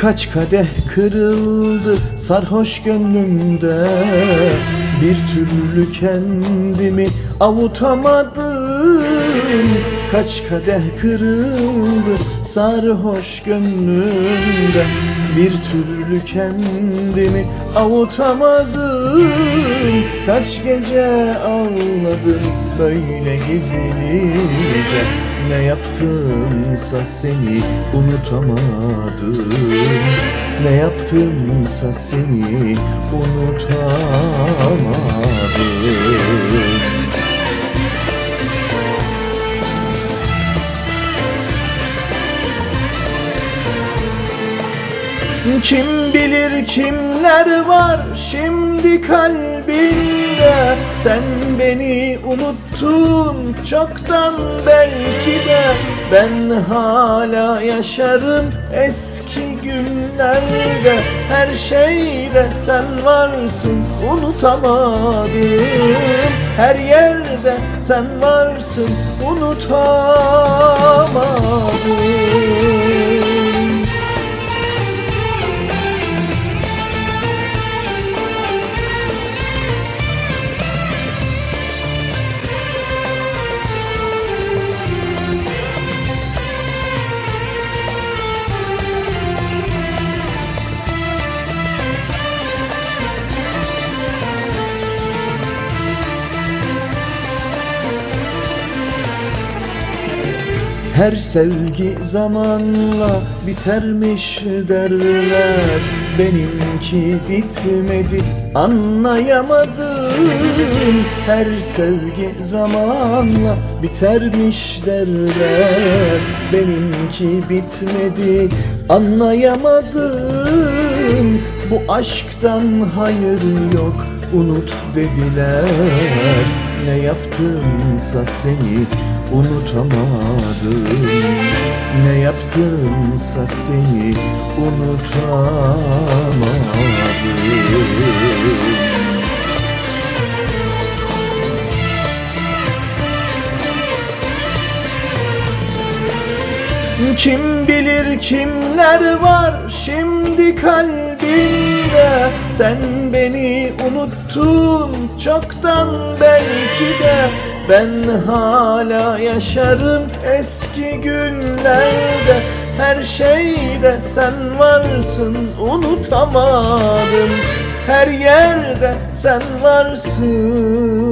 Kaç kadeh kırıldı sarhoş gönlümde. Bir türlü kendimi avutamadım. Kaç kadeh kırıldı sarhoş gönlümde Bir türlü kendimi avutamadım Kaç gece ağladım böyle gizlice Ne yaptımsa seni unutamadım. Ne yaptımsa seni unutamadım Kim bilir kimler var şimdi kalbinde? Sen beni unuttun çoktan belki de. Ben hala yaşarım eski günlerde. Her şeyde sen varsın unutamadım Her yerde sen varsın unutamadım Her sevgi zamanla bitermiş derler. Benimki bitmedi anlayamadım. Her sevgi zamanla bitermiş derler. Benimki bitmedi anlayamadım. Bu aşktan hayır yok unut dediler. Ne yaptımsa seni unutamadım Ne yaptımsa seni unutamadım. Kim bilir kimler var şimdi kalbinde? Sen beni unuttun çoktan belki de Ben hala yaşarım eski günlerde. Her şeyde sen varsın unutamadım. Her yerde sen varsın